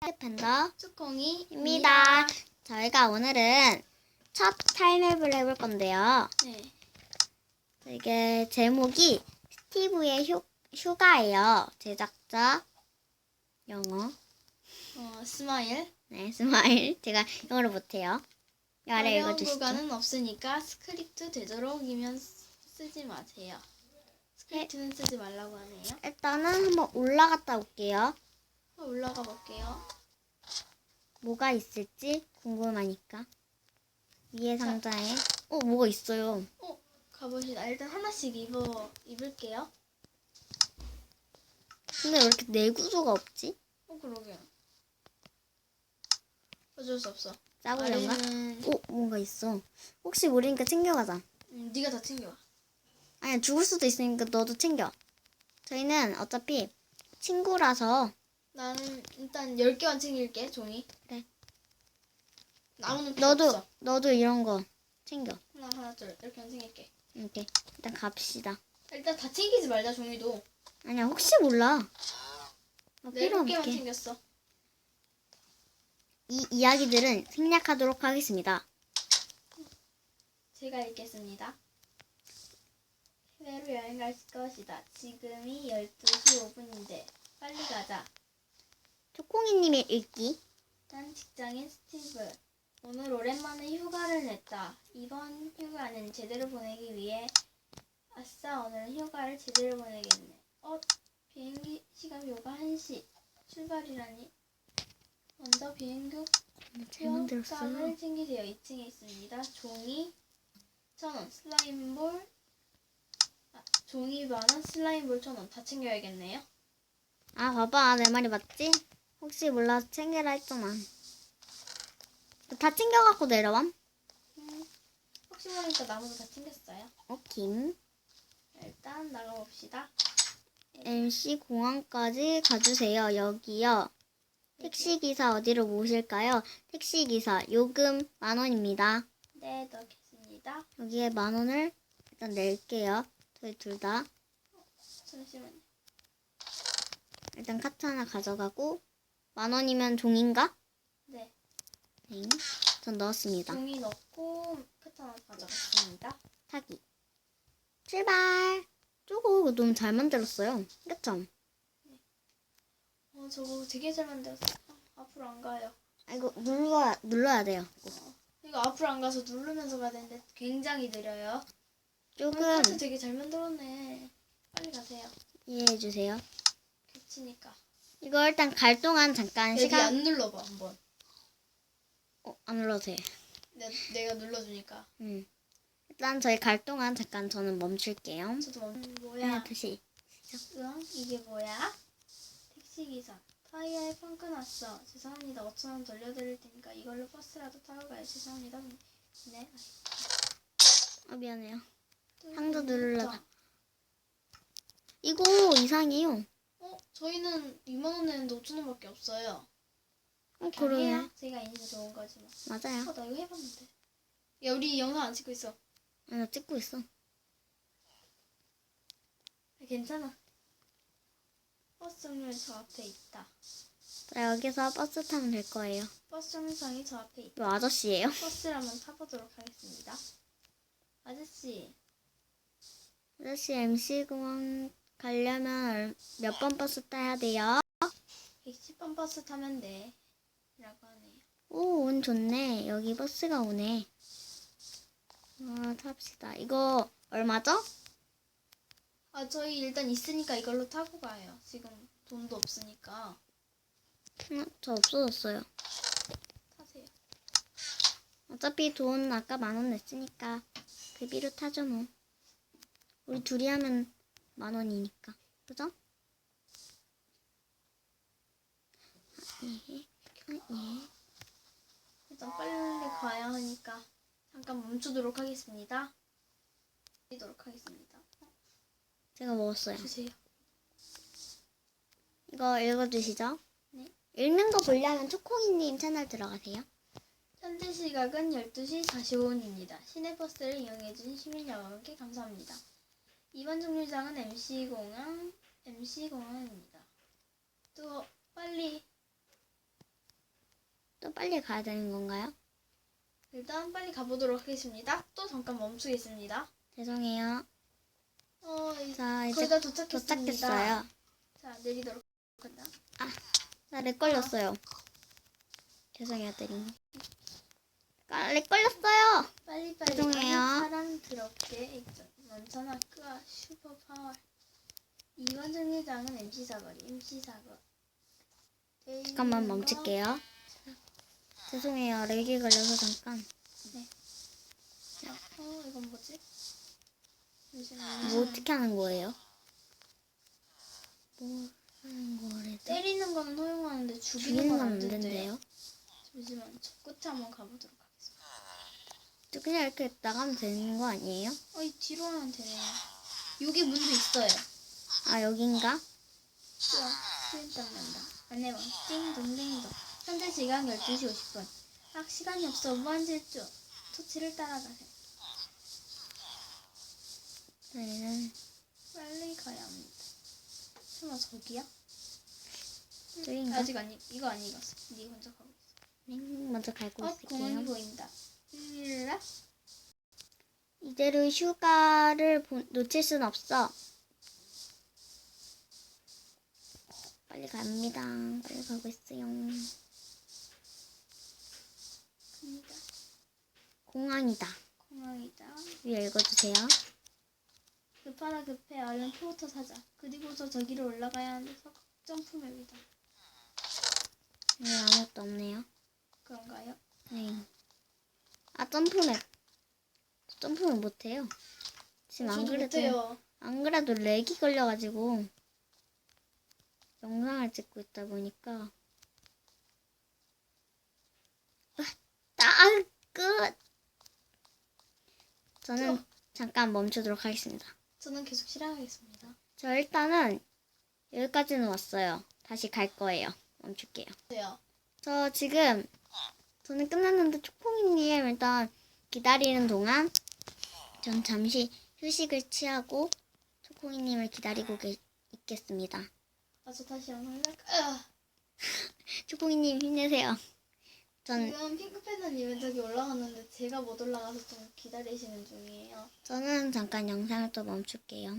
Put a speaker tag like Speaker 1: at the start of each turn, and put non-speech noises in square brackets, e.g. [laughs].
Speaker 1: 팬더
Speaker 2: 쭈콩이입니다.
Speaker 1: 저희가 오늘은 첫 타임랩을 해볼 건데요.
Speaker 2: 네.
Speaker 1: 이게 제목이 스티브의 휴, 휴가예요. 제작자 영어.
Speaker 2: 어, 스마일.
Speaker 1: 네, 스마일. 제가 영어를 못해요. 이 아래 읽어주시죠.
Speaker 2: 구간은 없으니까 스크립트 되도록이면 쓰- 쓰지 마세요. 스크립트는 쓰지 말라고 하네요.
Speaker 1: 일단은 한번 올라갔다 올게요.
Speaker 2: 어, 올라가 볼게요.
Speaker 1: 뭐가 있을지 궁금하니까. 위에 상자에. 어, 뭐가 있어요.
Speaker 2: 어, 가봅시다. 일단 하나씩 입어 입을게요.
Speaker 1: 근데 왜 이렇게 내구조가 없지?
Speaker 2: 어, 그러게요. 어쩔 수 없어.
Speaker 1: 짜고려인가?
Speaker 2: 아래는
Speaker 1: 오, 뭔가 있어. 혹시 모르니까 챙겨가자.
Speaker 2: 음, 네가 다 챙겨와.
Speaker 1: 아니야, 죽을 수도 있으니까 너도 챙겨. 저희는 어차피 친구라서
Speaker 2: 나는 일단 10개만 챙길게, 종이.
Speaker 1: 그래.
Speaker 2: 나무는 필요
Speaker 1: 너도
Speaker 2: 없어.
Speaker 1: 너도 이런 거 챙겨.
Speaker 2: 하나, 하나, 둘. 이렇게만 챙길게.
Speaker 1: 이렇게 일단 갑시다.
Speaker 2: 일단 다 챙기지 말자, 종이도.
Speaker 1: 아니야, 혹시 몰라. 어,
Speaker 2: 네,
Speaker 1: 필요
Speaker 2: 7개만
Speaker 1: 없게.
Speaker 2: 챙겼어.
Speaker 1: 이 이야기들은 생략하도록 하겠습니다.
Speaker 2: 제가 읽겠습니다. 해외로 여행 갈 것이다. 지금이 12시 5분인데 빨리 가자.
Speaker 1: 초콩이님의 읽기.
Speaker 2: 난 직장인 스티브. 오늘 오랜만에 휴가를 냈다. 이번 휴가는 제대로 보내기 위해 아싸 오늘은 휴가를 제대로 보내겠네. 어? 비행기 시간 요가 1시. 출발이라니. 먼저 비행기. 표장을 챙기세요. 2층에 있습니다. 종이 천원, 슬라임볼 아, 종이 만원, 슬라임볼 천원 다 챙겨야겠네요.
Speaker 1: 아, 봐봐. 내 말이 맞지? 혹시 몰라서 챙겨라 했잖아. 다 챙겨갖고 내려와.
Speaker 2: 음, 혹시 모르니까 나무도 다 챙겼어요.
Speaker 1: 어, 김.
Speaker 2: 일단 나가봅시다.
Speaker 1: MC 공항까지 가주세요. 여기요. 택시기사 어디로 모실까요? 택시기사 요금 만 원입니다.
Speaker 2: 네, 넣겠습니다.
Speaker 1: 여기에 만 원을 일단 낼게요. 저희 둘 다.
Speaker 2: 잠시만요.
Speaker 1: 일단 카트 하나 가져가고 만 원이면 종인가?
Speaker 2: 네,
Speaker 1: 네. 전 넣었습니다.
Speaker 2: 종이 넣고 하나 가져갔습니다.
Speaker 1: 타기. 출발. 저거 너무 잘 만들었어요. 그쵸?
Speaker 2: 어, 저거 되게 잘 만들었어. 아, 앞으로 안 가요.
Speaker 1: 아, 이거 눌러야, 눌러야 돼요.
Speaker 2: 이거 앞으로 안 가서 누르면서 가야 되는데 굉장히 느려요.
Speaker 1: 조금
Speaker 2: 카트 되게 잘 만들었네. 빨리 가세요.
Speaker 1: 이해해주세요.
Speaker 2: 겹치니까.
Speaker 1: 이거 일단 갈 동안 잠깐
Speaker 2: 여기
Speaker 1: 시간,
Speaker 2: 안 눌러봐 한번.
Speaker 1: 어, 안 눌러도 돼.
Speaker 2: 내, 내가 눌러주니까.
Speaker 1: 음. 일단 저희 갈 동안 잠깐 저는 멈출게요.
Speaker 2: 저도 멈. 음, 뭐야?
Speaker 1: 다시.
Speaker 2: 응? 이게 뭐야? 택시기사. 타이어에 펑크 났어. 죄송합니다. 5천 원 돌려드릴 테니까 이걸로 버스라도 타고 가요. 죄송합니다. 네.
Speaker 1: 아, 미안해요. 누르려다.
Speaker 2: 자,
Speaker 1: 이거 이상해요.
Speaker 2: 어? 저희는 2만 원 내는데 5천 원밖에 없어요.
Speaker 1: 어, 그러네.
Speaker 2: 해야 제가 인생 좋은 거지 뭐.
Speaker 1: 맞아요.
Speaker 2: 어, 나 이거 해봤는데. 야, 우리 영상 안 찍고 있어.
Speaker 1: 아, 나 찍고 있어.
Speaker 2: 괜찮아. 버스 정류장 저 앞에 있다.
Speaker 1: 자, 여기서 버스 타면 될 거예요.
Speaker 2: 버스 정류장이 저 앞에 있다.
Speaker 1: 이거 아저씨예요?
Speaker 2: 버스를 한번 타보도록 하겠습니다. 아저씨,
Speaker 1: 아저씨 MC공항 가려면 몇 번 버스 타야 돼요?
Speaker 2: 110번 버스 타면 돼. 라고 하네요.
Speaker 1: 오, 운 좋네. 여기 버스가 오네. 아, 탑시다. 이거 얼마죠?
Speaker 2: 아, 저희 일단 있으니까 이걸로 타고 가요. 지금 돈도 없으니까.
Speaker 1: 음, 저 없어졌어요.
Speaker 2: 타세요.
Speaker 1: 어차피 돈 아까 만 원 냈으니까 그비로 타죠 뭐. 우리 둘이 하면 만 원이니까. 그죠? 아, 예. 아, 예.
Speaker 2: 일단 빨리 가야 하니까 잠깐 멈추도록 하겠습니다. 드리도록 하겠습니다.
Speaker 1: 제가 먹었어요.
Speaker 2: 주세요.
Speaker 1: 이거 읽어주시죠.
Speaker 2: 네.
Speaker 1: 읽는 거 보려면 초콩이님 채널 들어가세요.
Speaker 2: 현재 시각은 12시 45분입니다. 시내버스를 이용해주신 시민 여러분께 감사합니다. 이번 정류장은 MC공항, MC공항입니다. 또 빨리
Speaker 1: 또 빨리 가야 되는 건가요?
Speaker 2: 일단 빨리 가보도록 하겠습니다. 또 잠깐 멈추겠습니다.
Speaker 1: 죄송해요.
Speaker 2: 어, 이제
Speaker 1: 자,
Speaker 2: 거의
Speaker 1: 이제
Speaker 2: 다 도착했습니다.
Speaker 1: 도착했어요.
Speaker 2: 자, 내리도록 한다.
Speaker 1: 나 렉 걸렸어요. 죄송해요, 때린. 아, 렉 걸렸어요.
Speaker 2: 빨리빨리
Speaker 1: 죄송해요.
Speaker 2: 사람스럽게 있죠. 끄아 슈퍼파워. 이번 정류장은 MC 사거리. MC 사거.
Speaker 1: 잠깐만 멈출게요. 죄송해요, 렉이 걸려서 잠깐.
Speaker 2: 어, 이건 뭐지? 잠시만요.
Speaker 1: 뭐 어떻게 하는 거예요? 뭐 하는 거래?
Speaker 2: 때리는 거는 허용하는데 죽이는
Speaker 1: 죽이는 건건안안
Speaker 2: 된대요. 잠시만, 저 끝에 한번 가보도록 하겠습니다.
Speaker 1: 저 그냥 이렇게 나가면 되는 거 아니에요?
Speaker 2: 어, 이 뒤로 하면 되네요. 여기 문도 있어요.
Speaker 1: 아, 여긴가?
Speaker 2: 우와, 수인땀 난다. 안내원, 띵동댕동. 현재 시간 12시 50분. 아, 시간이 없어. 무한질주. 토치를 따라가세요.
Speaker 1: 저희는
Speaker 2: 빨리 가야 합니다. 설마 저기야?
Speaker 1: 저기인가?
Speaker 2: 아직 아니, 이거 아니겠어. 네 혼자 가고 있어.
Speaker 1: 네, 먼저 갈고
Speaker 2: 어, 공원이
Speaker 1: 있을게요.
Speaker 2: 보인다.
Speaker 1: 이대로 휴가를 보- 놓칠 순 없어. 빨리 갑니다. 빨리 가고 있어요.
Speaker 2: 갑니다.
Speaker 1: 공항이다.
Speaker 2: 공항이다.
Speaker 1: 위에 읽어주세요.
Speaker 2: 급하다 급해. 얼른 포부터 사자. 그리고서 저기로 올라가야 하는데 점프맵이다.
Speaker 1: 여기 아무것도 없네요.
Speaker 2: 그런가요?
Speaker 1: 네. 아, 점프맵. 저 점프맵 못해요. 지금 안
Speaker 2: 저도
Speaker 1: 그래도,
Speaker 2: 못해요.
Speaker 1: 안 그래도 렉이 걸려가지고 영상을 찍고 있다 보니까. 아, 아, 끝! 저는 잠깐 멈추도록 하겠습니다.
Speaker 2: 저는 계속 실행하겠습니다.
Speaker 1: 저 일단은 여기까지는 왔어요. 다시 갈 거예요. 멈출게요.
Speaker 2: 돼요.
Speaker 1: 저 지금 저는 끝났는데 초콩이님 일단 기다리는 동안 전 잠시 휴식을 취하고 초콩이님을 기다리고 계, 있겠습니다.
Speaker 2: 아, 저 다시 할
Speaker 1: 초콩이님 [laughs] 힘내세요. 전
Speaker 2: 지금 핑크팬더님은 저기 올라갔는데 제가 못 올라가서 좀 기다리시는 중이에요.
Speaker 1: 저는 잠깐 영상을 또 멈출게요.